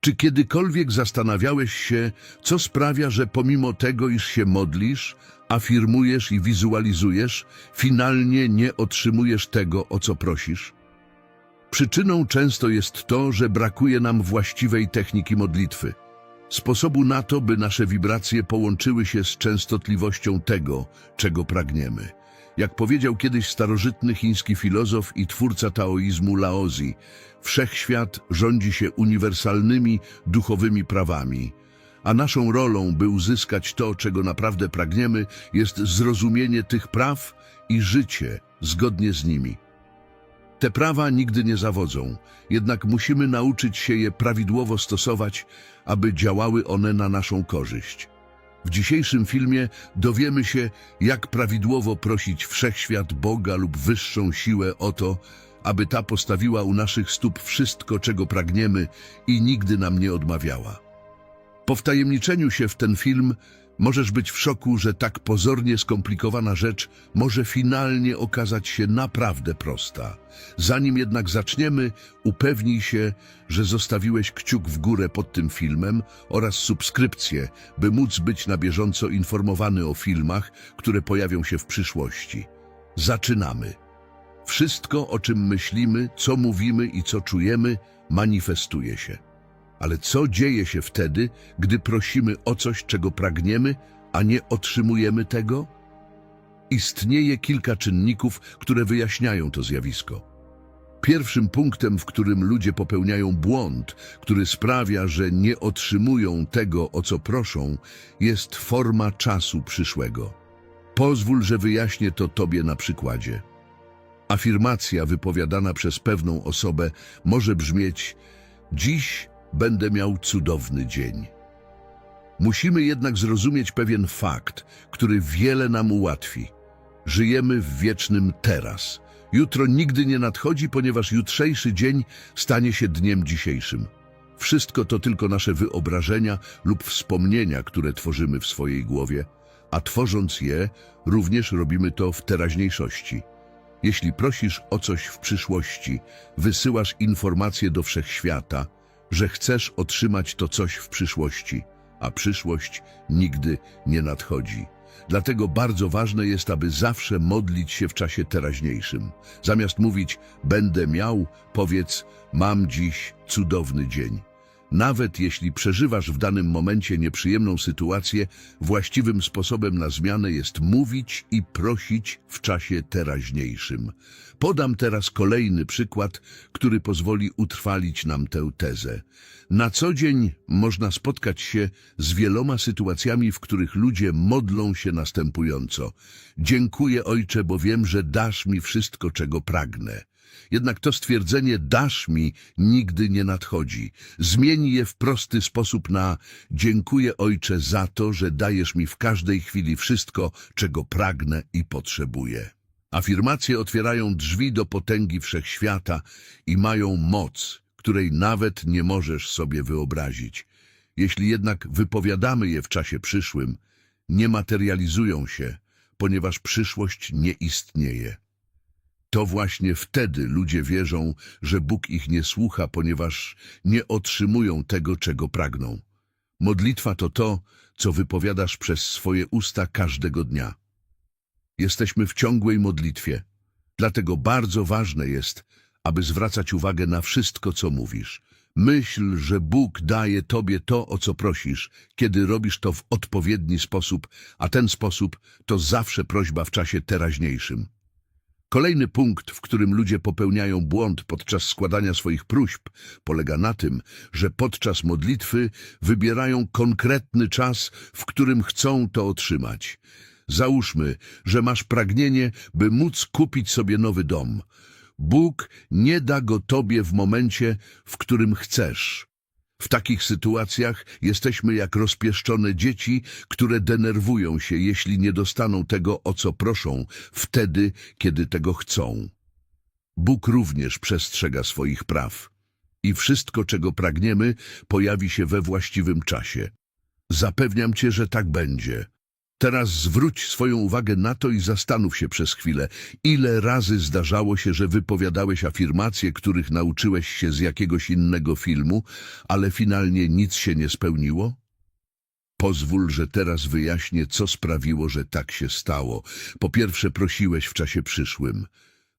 Czy kiedykolwiek zastanawiałeś się, co sprawia, że pomimo tego, iż się modlisz, afirmujesz i wizualizujesz, finalnie nie otrzymujesz tego, o co prosisz? Przyczyną często jest to, że brakuje nam właściwej techniki modlitwy. Sposobu na to, by nasze wibracje połączyły się z częstotliwością tego, czego pragniemy. Jak powiedział kiedyś starożytny chiński filozof i twórca taoizmu Laozi, wszechświat rządzi się uniwersalnymi, duchowymi prawami, a naszą rolą, by uzyskać to, czego naprawdę pragniemy, jest zrozumienie tych praw i życie zgodnie z nimi. Te prawa nigdy nie zawodzą, jednak musimy nauczyć się je prawidłowo stosować, aby działały one na naszą korzyść. W dzisiejszym filmie dowiemy się, jak prawidłowo prosić wszechświat Boga lub wyższą siłę o to, aby ta postawiła u naszych stóp wszystko, czego pragniemy i nigdy nam nie odmawiała. Po wtajemniczeniu się w ten film możesz być w szoku, że tak pozornie skomplikowana rzecz może finalnie okazać się naprawdę prosta. Zanim jednak zaczniemy, upewnij się, że zostawiłeś kciuk w górę pod tym filmem oraz subskrypcję, by móc być na bieżąco informowany o filmach, które pojawią się w przyszłości. Zaczynamy. Wszystko, o czym myślimy, co mówimy i co czujemy, manifestuje się. Ale co dzieje się wtedy, gdy prosimy o coś, czego pragniemy, a nie otrzymujemy tego? Istnieje kilka czynników, które wyjaśniają to zjawisko. Pierwszym punktem, w którym ludzie popełniają błąd, który sprawia, że nie otrzymują tego, o co proszą, jest forma czasu przyszłego. Pozwól, że wyjaśnię to Tobie na przykładzie. Afirmacja wypowiadana przez pewną osobę może brzmieć Dziś będę miał cudowny dzień. Musimy jednak zrozumieć pewien fakt, który wiele nam ułatwi. Żyjemy w wiecznym teraz. Jutro nigdy nie nadchodzi, ponieważ jutrzejszy dzień stanie się dniem dzisiejszym. Wszystko to tylko nasze wyobrażenia lub wspomnienia, które tworzymy w swojej głowie, a tworząc je, również robimy to w teraźniejszości. Jeśli prosisz o coś w przyszłości, wysyłasz informację do wszechświata, że chcesz otrzymać to coś w przyszłości, a przyszłość nigdy nie nadchodzi. Dlatego bardzo ważne jest, aby zawsze modlić się w czasie teraźniejszym. Zamiast mówić będę miał, powiedz mam dziś cudowny dzień. Nawet jeśli przeżywasz w danym momencie nieprzyjemną sytuację, właściwym sposobem na zmianę jest mówić i prosić w czasie teraźniejszym. Podam teraz kolejny przykład, który pozwoli utrwalić nam tę tezę. Na co dzień można spotkać się z wieloma sytuacjami, w których ludzie modlą się następująco. Dziękuję Ojcze, bo wiem, że dasz mi wszystko, czego pragnę. Jednak to stwierdzenie dasz mi nigdy nie nadchodzi. Zmień je w prosty sposób na dziękuję Ojcze za to, że dajesz mi w każdej chwili wszystko, czego pragnę i potrzebuję. Afirmacje otwierają drzwi do potęgi wszechświata i mają moc, której nawet nie możesz sobie wyobrazić. Jeśli jednak wypowiadamy je w czasie przyszłym, nie materializują się, ponieważ przyszłość nie istnieje. To właśnie wtedy ludzie wierzą, że Bóg ich nie słucha, ponieważ nie otrzymują tego, czego pragną. Modlitwa to to, co wypowiadasz przez swoje usta każdego dnia. Jesteśmy w ciągłej modlitwie, dlatego bardzo ważne jest, aby zwracać uwagę na wszystko, co mówisz. Myśl, że Bóg daje Tobie to, o co prosisz, kiedy robisz to w odpowiedni sposób, a ten sposób to zawsze prośba w czasie teraźniejszym. Kolejny punkt, w którym ludzie popełniają błąd podczas składania swoich próśb, polega na tym, że podczas modlitwy wybierają konkretny czas, w którym chcą to otrzymać. Załóżmy, że masz pragnienie, by móc kupić sobie nowy dom. Bóg nie da go tobie w momencie, w którym chcesz. W takich sytuacjach jesteśmy jak rozpieszczone dzieci, które denerwują się, jeśli nie dostaną tego, o co proszą, wtedy, kiedy tego chcą. Bóg również przestrzega swoich praw. I wszystko, czego pragniemy, pojawi się we właściwym czasie. Zapewniam cię, że tak będzie. Teraz zwróć swoją uwagę na to i zastanów się przez chwilę, ile razy zdarzało się, że wypowiadałeś afirmacje, których nauczyłeś się z jakiegoś innego filmu, ale finalnie nic się nie spełniło? Pozwól, że teraz wyjaśnię, co sprawiło, że tak się stało. Po pierwsze, prosiłeś w czasie przyszłym.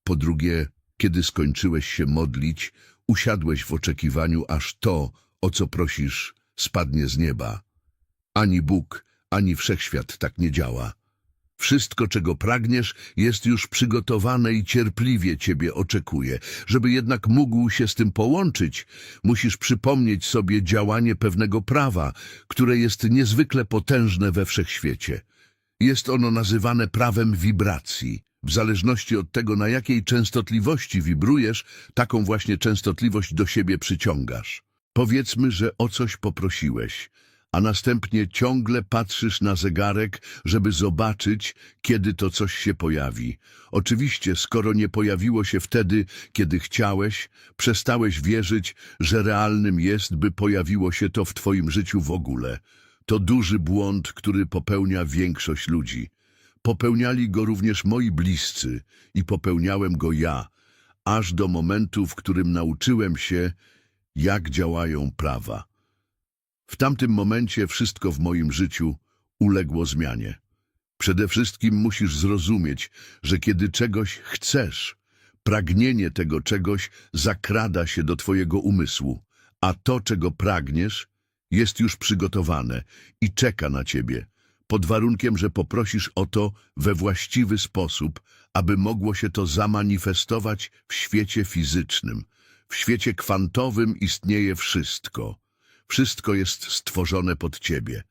Po drugie, kiedy skończyłeś się modlić, usiadłeś w oczekiwaniu, aż to, o co prosisz, spadnie z nieba. Ani Bóg, ani wszechświat tak nie działa. Wszystko, czego pragniesz, jest już przygotowane i cierpliwie ciebie oczekuje. Żeby jednak mógł się z tym połączyć, musisz przypomnieć sobie działanie pewnego prawa, które jest niezwykle potężne we wszechświecie. Jest ono nazywane prawem wibracji. W zależności od tego, na jakiej częstotliwości wibrujesz, taką właśnie częstotliwość do siebie przyciągasz. Powiedzmy, że o coś poprosiłeś, a następnie ciągle patrzysz na zegarek, żeby zobaczyć, kiedy to coś się pojawi. Oczywiście, skoro nie pojawiło się wtedy, kiedy chciałeś, przestałeś wierzyć, że realnym jest, by pojawiło się to w twoim życiu w ogóle. To duży błąd, który popełnia większość ludzi. Popełniali go również moi bliscy i popełniałem go ja, aż do momentu, w którym nauczyłem się, jak działają prawa. W tamtym momencie wszystko w moim życiu uległo zmianie. Przede wszystkim musisz zrozumieć, że kiedy czegoś chcesz, pragnienie tego czegoś zakrada się do twojego umysłu, a to, czego pragniesz, jest już przygotowane i czeka na ciebie, pod warunkiem, że poprosisz o to we właściwy sposób, aby mogło się to zamanifestować w świecie fizycznym. W świecie kwantowym istnieje wszystko. Wszystko jest stworzone pod ciebie.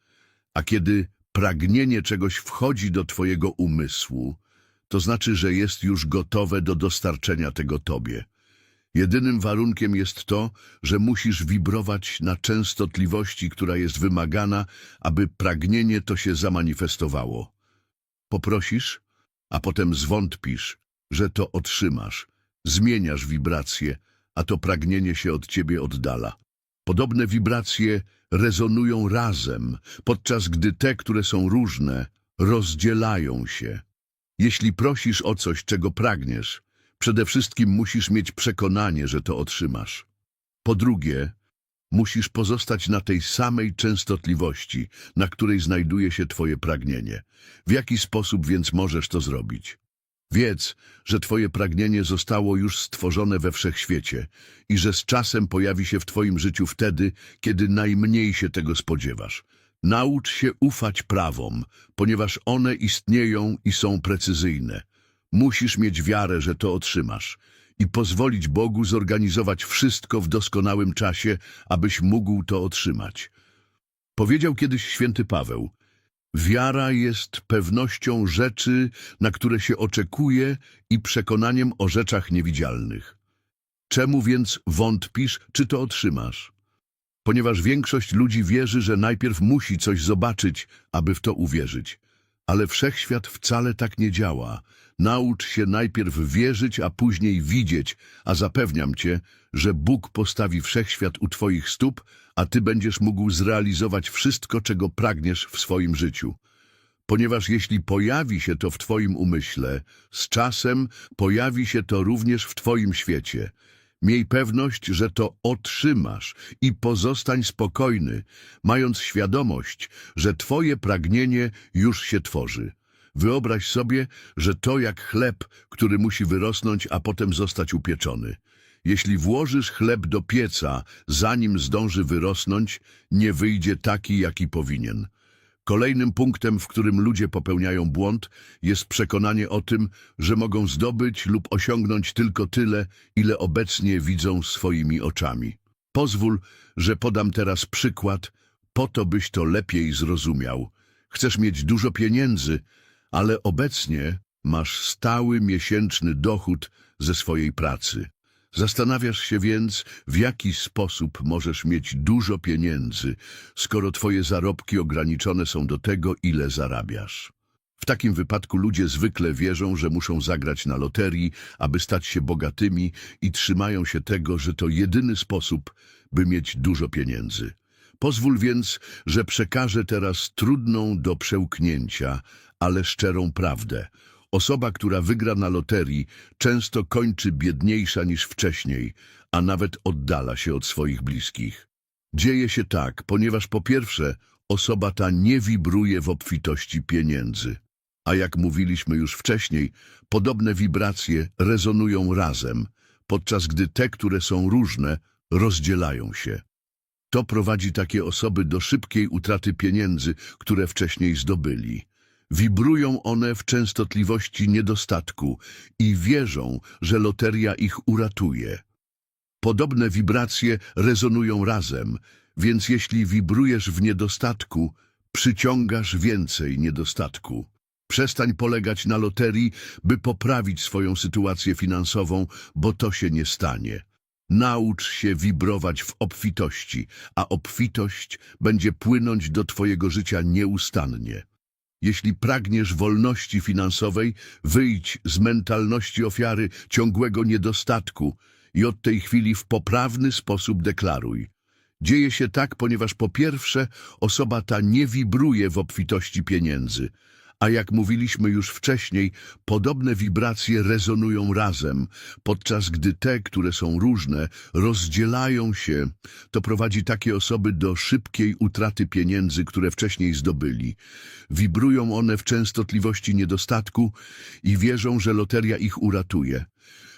A kiedy pragnienie czegoś wchodzi do twojego umysłu, to znaczy, że jest już gotowe do dostarczenia tego tobie. Jedynym warunkiem jest to, że musisz wibrować na częstotliwości, która jest wymagana, aby pragnienie to się zamanifestowało. Poprosisz, a potem zwątpisz, że to otrzymasz. Zmieniasz wibrację, a to pragnienie się od ciebie oddala. Podobne wibracje rezonują razem, podczas gdy te, które są różne, rozdzielają się. Jeśli prosisz o coś, czego pragniesz, przede wszystkim musisz mieć przekonanie, że to otrzymasz. Po drugie, musisz pozostać na tej samej częstotliwości, na której znajduje się twoje pragnienie. W jaki sposób więc możesz to zrobić? Wiedz, że twoje pragnienie zostało już stworzone we wszechświecie i że z czasem pojawi się w twoim życiu wtedy, kiedy najmniej się tego spodziewasz. Naucz się ufać prawom, ponieważ one istnieją i są precyzyjne. Musisz mieć wiarę, że to otrzymasz i pozwolić Bogu zorganizować wszystko w doskonałym czasie, abyś mógł to otrzymać. Powiedział kiedyś święty Paweł, Wiara jest pewnością rzeczy, na które się oczekuje i przekonaniem o rzeczach niewidzialnych. Czemu więc wątpisz, czy to otrzymasz? Ponieważ większość ludzi wierzy, że najpierw musi coś zobaczyć, aby w to uwierzyć. Ale wszechświat wcale tak nie działa. Naucz się najpierw wierzyć, a później widzieć, a zapewniam cię, że Bóg postawi wszechświat u twoich stóp, a ty będziesz mógł zrealizować wszystko, czego pragniesz w swoim życiu. Ponieważ jeśli pojawi się to w twoim umyśle, z czasem pojawi się to również w twoim świecie. Miej pewność, że to otrzymasz i pozostań spokojny, mając świadomość, że twoje pragnienie już się tworzy. Wyobraź sobie, że to jak chleb, który musi wyrosnąć, a potem zostać upieczony. Jeśli włożysz chleb do pieca, zanim zdąży wyrosnąć, nie wyjdzie taki, jaki powinien. Kolejnym punktem, w którym ludzie popełniają błąd, jest przekonanie o tym, że mogą zdobyć lub osiągnąć tylko tyle, ile obecnie widzą swoimi oczami. Pozwól, że podam teraz przykład, po to byś to lepiej zrozumiał. Chcesz mieć dużo pieniędzy, ale obecnie masz stały miesięczny dochód ze swojej pracy. Zastanawiasz się więc, w jaki sposób możesz mieć dużo pieniędzy, skoro twoje zarobki ograniczone są do tego, ile zarabiasz. W takim wypadku ludzie zwykle wierzą, że muszą zagrać na loterii, aby stać się bogatymi i trzymają się tego, że to jedyny sposób, by mieć dużo pieniędzy. Pozwól więc, że przekażę teraz trudną do przełknięcia, ale szczerą prawdę. Osoba, która wygra na loterii, często kończy biedniejsza niż wcześniej, a nawet oddala się od swoich bliskich. Dzieje się tak, ponieważ po pierwsze, osoba ta nie wibruje w obfitości pieniędzy. A jak mówiliśmy już wcześniej, podobne wibracje rezonują razem, podczas gdy te, które są różne, rozdzielają się. To prowadzi takie osoby do szybkiej utraty pieniędzy, które wcześniej zdobyli. Wibrują one w częstotliwości niedostatku i wierzą, że loteria ich uratuje. Podobne wibracje rezonują razem, więc jeśli wibrujesz w niedostatku, przyciągasz więcej niedostatku. Przestań polegać na loterii, by poprawić swoją sytuację finansową, bo to się nie stanie. Naucz się wibrować w obfitości, a obfitość będzie płynąć do Twojego życia nieustannie. Jeśli pragniesz wolności finansowej, wyjdź z mentalności ofiary ciągłego niedostatku i od tej chwili w poprawny sposób deklaruj. Dzieje się tak, ponieważ po pierwsze osoba ta nie wibruje w obfitości pieniędzy, a jak mówiliśmy już wcześniej, podobne wibracje rezonują razem, podczas gdy te, które są różne, rozdzielają się. To prowadzi takie osoby do szybkiej utraty pieniędzy, które wcześniej zdobyli. Wibrują one w częstotliwości niedostatku i wierzą, że loteria ich uratuje.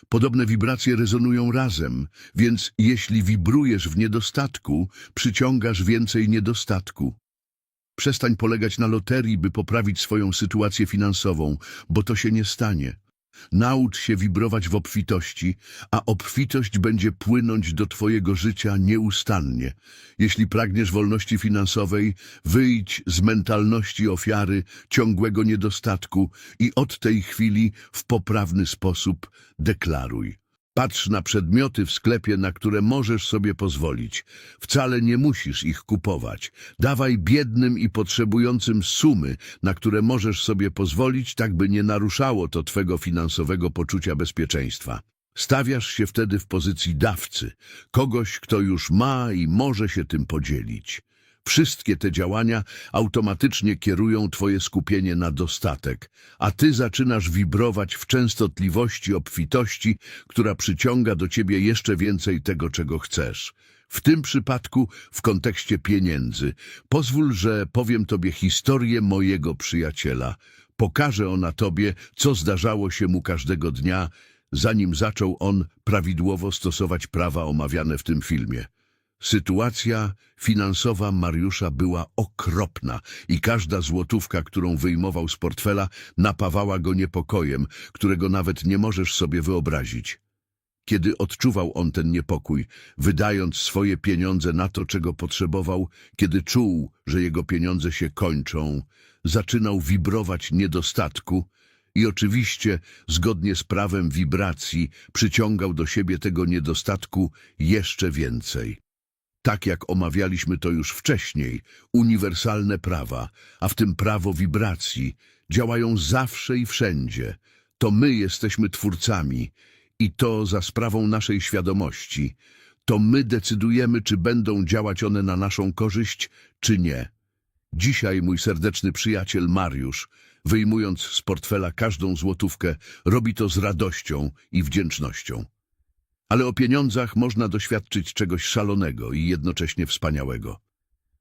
Podobne wibracje rezonują razem, więc jeśli wibrujesz w niedostatku, przyciągasz więcej niedostatku. Przestań polegać na loterii, by poprawić swoją sytuację finansową, bo to się nie stanie. Naucz się wibrować w obfitości, a obfitość będzie płynąć do Twojego życia nieustannie. Jeśli pragniesz wolności finansowej, wyjdź z mentalności ofiary, ciągłego niedostatku i od tej chwili w poprawny sposób deklaruj. Patrz na przedmioty w sklepie, na które możesz sobie pozwolić. Wcale nie musisz ich kupować. Dawaj biednym i potrzebującym sumy, na które możesz sobie pozwolić, tak by nie naruszało to twego finansowego poczucia bezpieczeństwa. Stawiasz się wtedy w pozycji dawcy, kogoś, kto już ma i może się tym podzielić. Wszystkie te działania automatycznie kierują Twoje skupienie na dostatek, a Ty zaczynasz wibrować w częstotliwości obfitości, która przyciąga do Ciebie jeszcze więcej tego, czego chcesz. W tym przypadku, w kontekście pieniędzy, pozwól, że powiem Tobie historię mojego przyjaciela. Pokażę ona Tobie, co zdarzało się mu każdego dnia, zanim zaczął on prawidłowo stosować prawa omawiane w tym filmie. Sytuacja finansowa Mariusza była okropna i każda złotówka, którą wyjmował z portfela, napawała go niepokojem, którego nawet nie możesz sobie wyobrazić. Kiedy odczuwał on ten niepokój, wydając swoje pieniądze na to, czego potrzebował, kiedy czuł, że jego pieniądze się kończą, zaczynał wibrować niedostatku i oczywiście, zgodnie z prawem wibracji, przyciągał do siebie tego niedostatku jeszcze więcej. Tak jak omawialiśmy to już wcześniej, uniwersalne prawa, a w tym prawo wibracji, działają zawsze i wszędzie. To my jesteśmy twórcami i to za sprawą naszej świadomości. To my decydujemy, czy będą działać one na naszą korzyść, czy nie. Dzisiaj mój serdeczny przyjaciel Mariusz, wyjmując z portfela każdą złotówkę, robi to z radością i wdzięcznością. Ale o pieniądzach można doświadczyć czegoś szalonego i jednocześnie wspaniałego.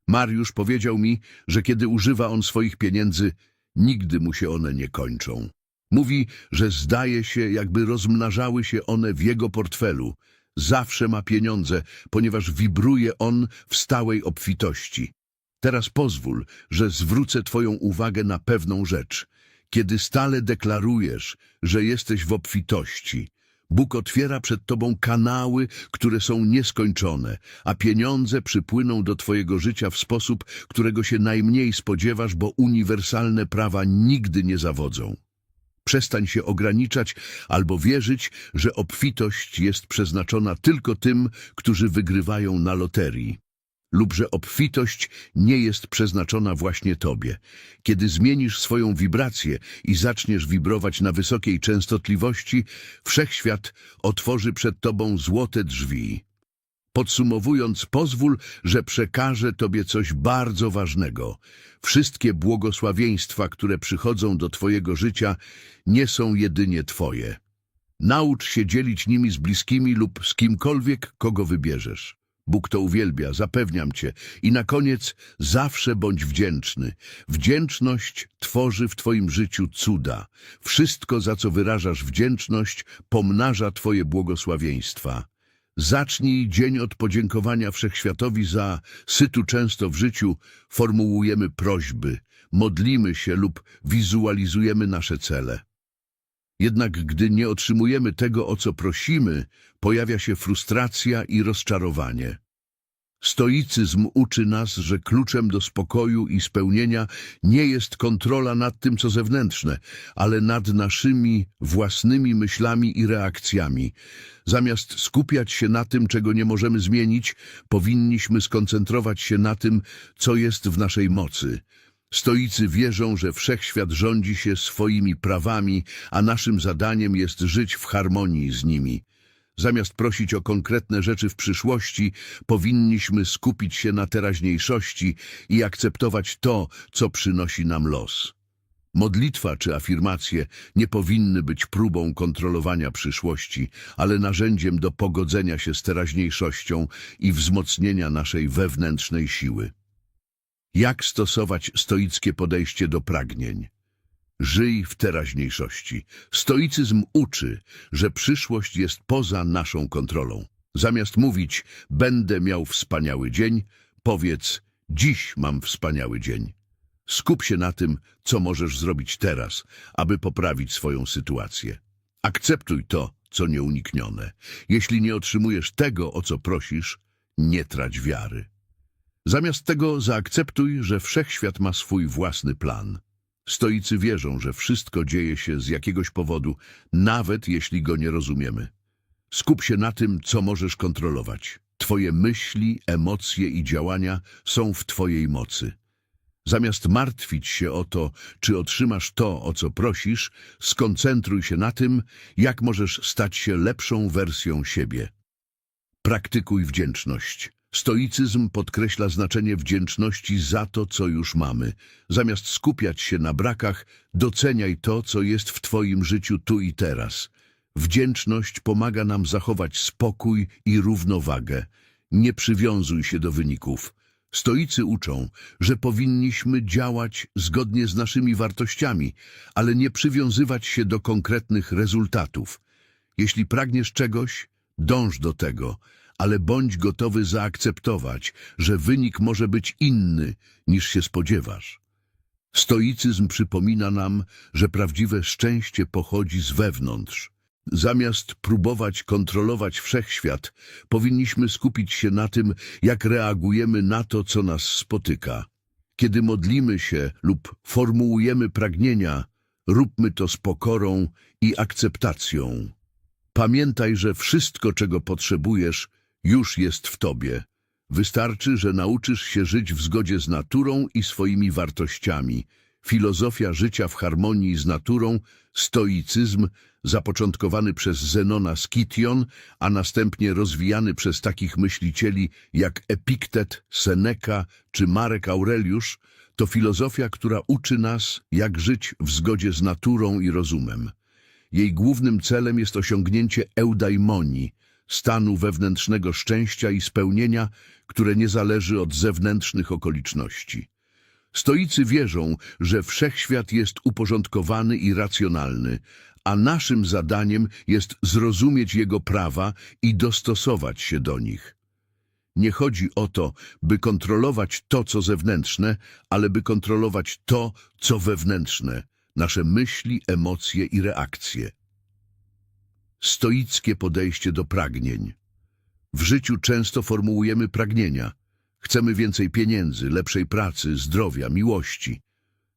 Mariusz powiedział mi, że kiedy używa on swoich pieniędzy, nigdy mu się one nie kończą. Mówi, że zdaje się, jakby rozmnażały się one w jego portfelu. Zawsze ma pieniądze, ponieważ wibruje on w stałej obfitości. Teraz pozwól, że zwrócę Twoją uwagę na pewną rzecz. Kiedy stale deklarujesz, że jesteś w obfitości, Bóg otwiera przed Tobą kanały, które są nieskończone, a pieniądze przypłyną do Twojego życia w sposób, którego się najmniej spodziewasz, bo uniwersalne prawa nigdy nie zawodzą. Przestań się ograniczać albo wierzyć, że obfitość jest przeznaczona tylko tym, którzy wygrywają na loterii lub że obfitość nie jest przeznaczona właśnie Tobie. Kiedy zmienisz swoją wibrację i zaczniesz wibrować na wysokiej częstotliwości, wszechświat otworzy przed Tobą złote drzwi. Podsumowując, pozwól, że przekażę Tobie coś bardzo ważnego. Wszystkie błogosławieństwa, które przychodzą do Twojego życia, nie są jedynie Twoje. Naucz się dzielić nimi z bliskimi lub z kimkolwiek, kogo wybierzesz. Bóg to uwielbia, zapewniam Cię. I na koniec zawsze bądź wdzięczny. Wdzięczność tworzy w Twoim życiu cuda. Wszystko, za co wyrażasz wdzięczność, pomnaża Twoje błogosławieństwa. Zacznij dzień od podziękowania Wszechświatowi za sytu często w życiu formułujemy prośby, modlimy się lub wizualizujemy nasze cele. Jednak gdy nie otrzymujemy tego, o co prosimy, pojawia się frustracja i rozczarowanie. Stoicyzm uczy nas, że kluczem do spokoju i spełnienia nie jest kontrola nad tym, co zewnętrzne, ale nad naszymi własnymi myślami i reakcjami. Zamiast skupiać się na tym, czego nie możemy zmienić, powinniśmy skoncentrować się na tym, co jest w naszej mocy. Stoicy wierzą, że wszechświat rządzi się swoimi prawami, a naszym zadaniem jest żyć w harmonii z nimi. Zamiast prosić o konkretne rzeczy w przyszłości, powinniśmy skupić się na teraźniejszości i akceptować to, co przynosi nam los. Modlitwa czy afirmacje nie powinny być próbą kontrolowania przyszłości, ale narzędziem do pogodzenia się z teraźniejszością i wzmocnienia naszej wewnętrznej siły. Jak stosować stoickie podejście do pragnień? Żyj w teraźniejszości. Stoicyzm uczy, że przyszłość jest poza naszą kontrolą. Zamiast mówić, będę miał wspaniały dzień, powiedz, dziś mam wspaniały dzień. Skup się na tym, co możesz zrobić teraz, aby poprawić swoją sytuację. Akceptuj to, co nieuniknione. Jeśli nie otrzymujesz tego, o co prosisz, nie trać wiary. Zamiast tego zaakceptuj, że wszechświat ma swój własny plan. Stoicy wierzą, że wszystko dzieje się z jakiegoś powodu, nawet jeśli go nie rozumiemy. Skup się na tym, co możesz kontrolować. Twoje myśli, emocje i działania są w Twojej mocy. Zamiast martwić się o to, czy otrzymasz to, o co prosisz, skoncentruj się na tym, jak możesz stać się lepszą wersją siebie. Praktykuj wdzięczność. Stoicyzm podkreśla znaczenie wdzięczności za to, co już mamy. Zamiast skupiać się na brakach, doceniaj to, co jest w Twoim życiu tu i teraz. Wdzięczność pomaga nam zachować spokój i równowagę. Nie przywiązuj się do wyników. Stoicy uczą, że powinniśmy działać zgodnie z naszymi wartościami, ale nie przywiązywać się do konkretnych rezultatów. Jeśli pragniesz czegoś, dąż do tego, ale bądź gotowy zaakceptować, że wynik może być inny niż się spodziewasz. Stoicyzm przypomina nam, że prawdziwe szczęście pochodzi z wewnątrz. Zamiast próbować kontrolować wszechświat, powinniśmy skupić się na tym, jak reagujemy na to, co nas spotyka. Kiedy modlimy się lub formułujemy pragnienia, róbmy to z pokorą i akceptacją. Pamiętaj, że wszystko, czego potrzebujesz, już jest w tobie. Wystarczy, że nauczysz się żyć w zgodzie z naturą i swoimi wartościami. Filozofia życia w harmonii z naturą, stoicyzm, zapoczątkowany przez Zenona Skition, a następnie rozwijany przez takich myślicieli jak Epiktet, Seneca czy Marek Aureliusz, to filozofia, która uczy nas, jak żyć w zgodzie z naturą i rozumem. Jej głównym celem jest osiągnięcie eudaimonii, stanu wewnętrznego szczęścia i spełnienia, które nie zależy od zewnętrznych okoliczności. Stoicy wierzą, że wszechświat jest uporządkowany i racjonalny, a naszym zadaniem jest zrozumieć jego prawa i dostosować się do nich. Nie chodzi o to, by kontrolować to, co zewnętrzne, ale by kontrolować to, co wewnętrzne, nasze myśli, emocje i reakcje. Stoickie podejście do pragnień. W życiu często formułujemy pragnienia. Chcemy więcej pieniędzy, lepszej pracy, zdrowia, miłości.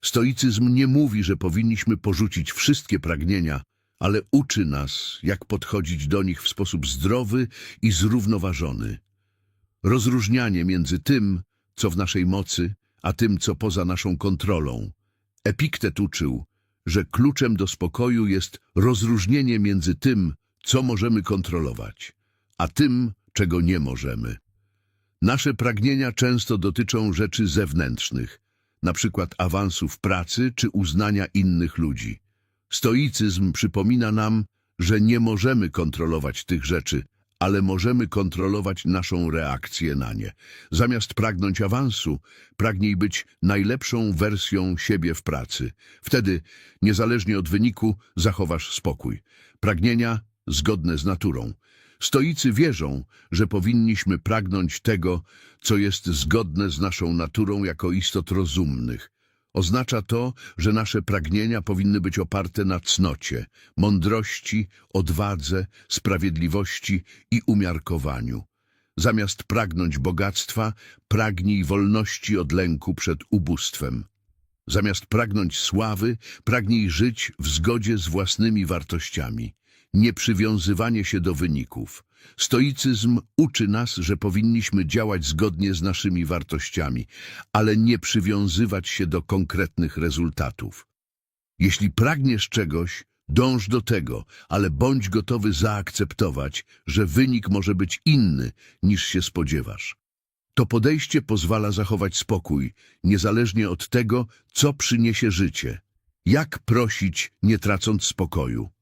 Stoicyzm nie mówi, że powinniśmy porzucić wszystkie pragnienia, ale uczy nas, jak podchodzić do nich w sposób zdrowy i zrównoważony. Rozróżnianie między tym, co w naszej mocy, a tym, co poza naszą kontrolą. Epiktet uczył, że kluczem do spokoju jest rozróżnienie między tym, co możemy kontrolować, a tym, czego nie możemy. Nasze pragnienia często dotyczą rzeczy zewnętrznych, na przykład awansu w pracy czy uznania innych ludzi. Stoicyzm przypomina nam, że nie możemy kontrolować tych rzeczy, ale możemy kontrolować naszą reakcję na nie. Zamiast pragnąć awansu, pragnij być najlepszą wersją siebie w pracy. Wtedy, niezależnie od wyniku, zachowasz spokój. Pragnienia zgodne z naturą. Stoicy wierzą, że powinniśmy pragnąć tego, co jest zgodne z naszą naturą jako istot rozumnych. Oznacza to, że nasze pragnienia powinny być oparte na cnocie, mądrości, odwadze, sprawiedliwości i umiarkowaniu. Zamiast pragnąć bogactwa, pragnij wolności od lęku przed ubóstwem. Zamiast pragnąć sławy, pragnij żyć w zgodzie z własnymi wartościami. Nieprzywiązywanie się do wyników. Stoicyzm uczy nas, że powinniśmy działać zgodnie z naszymi wartościami, ale nie przywiązywać się do konkretnych rezultatów. Jeśli pragniesz czegoś, dąż do tego, ale bądź gotowy zaakceptować, że wynik może być inny niż się spodziewasz. To podejście pozwala zachować spokój, niezależnie od tego, co przyniesie życie. Jak prosić, nie tracąc spokoju?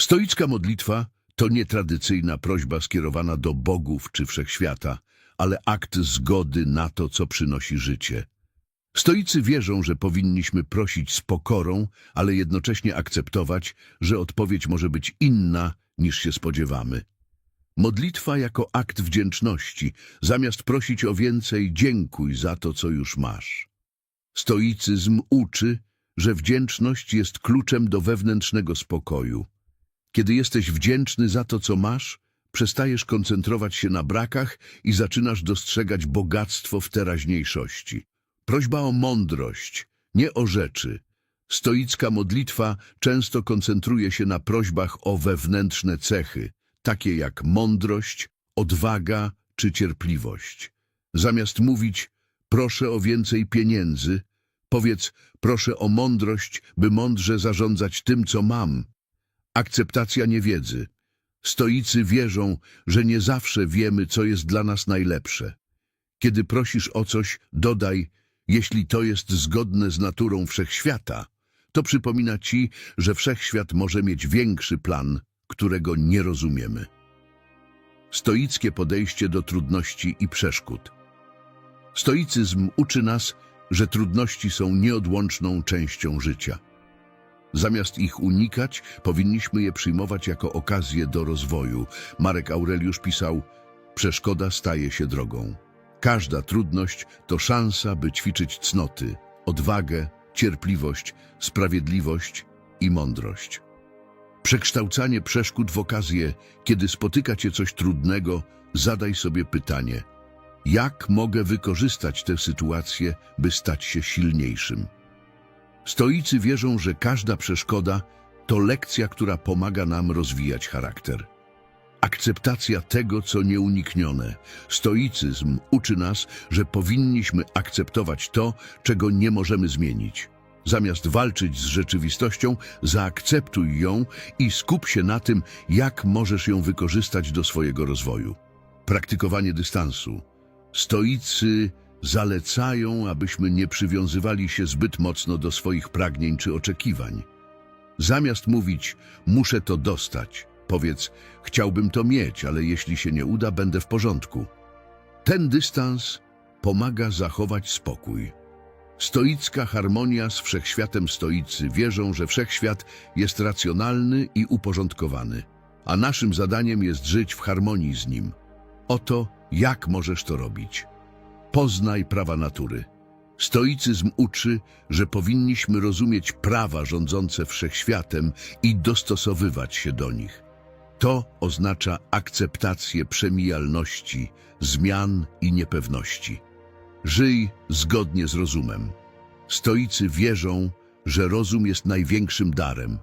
Stoicka modlitwa to nie tradycyjna prośba skierowana do bogów czy wszechświata, ale akt zgody na to, co przynosi życie. Stoicy wierzą, że powinniśmy prosić z pokorą, ale jednocześnie akceptować, że odpowiedź może być inna niż się spodziewamy. Modlitwa jako akt wdzięczności, zamiast prosić o więcej, dziękuj za to, co już masz. Stoicyzm uczy, że wdzięczność jest kluczem do wewnętrznego spokoju. Kiedy jesteś wdzięczny za to, co masz, przestajesz koncentrować się na brakach i zaczynasz dostrzegać bogactwo w teraźniejszości. Prośba o mądrość, nie o rzeczy. Stoicka modlitwa często koncentruje się na prośbach o wewnętrzne cechy, takie jak mądrość, odwaga czy cierpliwość. Zamiast mówić, proszę o więcej pieniędzy, powiedz, proszę o mądrość, by mądrze zarządzać tym, co mam. Akceptacja niewiedzy. Stoicy wierzą, że nie zawsze wiemy, co jest dla nas najlepsze. Kiedy prosisz o coś, dodaj, jeśli to jest zgodne z naturą wszechświata, to przypomina ci, że wszechświat może mieć większy plan, którego nie rozumiemy. Stoickie podejście do trudności i przeszkód. Stoicyzm uczy nas, że trudności są nieodłączną częścią życia. Zamiast ich unikać, powinniśmy je przyjmować jako okazję do rozwoju. Marek Aureliusz pisał, przeszkoda staje się drogą. Każda trudność to szansa, by ćwiczyć cnoty, odwagę, cierpliwość, sprawiedliwość i mądrość. Przekształcanie przeszkód w okazję, kiedy spotyka cię coś trudnego, zadaj sobie pytanie, jak mogę wykorzystać tę sytuację, by stać się silniejszym? Stoicy wierzą, że każda przeszkoda to lekcja, która pomaga nam rozwijać charakter. Akceptacja tego, co nieuniknione. Stoicyzm uczy nas, że powinniśmy akceptować to, czego nie możemy zmienić. Zamiast walczyć z rzeczywistością, zaakceptuj ją i skup się na tym, jak możesz ją wykorzystać do swojego rozwoju. Praktykowanie dystansu. Stoicy zalecają, abyśmy nie przywiązywali się zbyt mocno do swoich pragnień czy oczekiwań. Zamiast mówić, muszę to dostać, powiedz, chciałbym to mieć, ale jeśli się nie uda, będę w porządku. Ten dystans pomaga zachować spokój. Stoicka harmonia z wszechświatem stoicy wierzą, że wszechświat jest racjonalny i uporządkowany, a naszym zadaniem jest żyć w harmonii z nim. Oto jak możesz to robić. Poznaj prawa natury. Stoicyzm uczy, że powinniśmy rozumieć prawa rządzące wszechświatem i dostosowywać się do nich. To oznacza akceptację przemijalności, zmian i niepewności. Żyj zgodnie z rozumem. Stoicy wierzą, że rozum jest największym darem,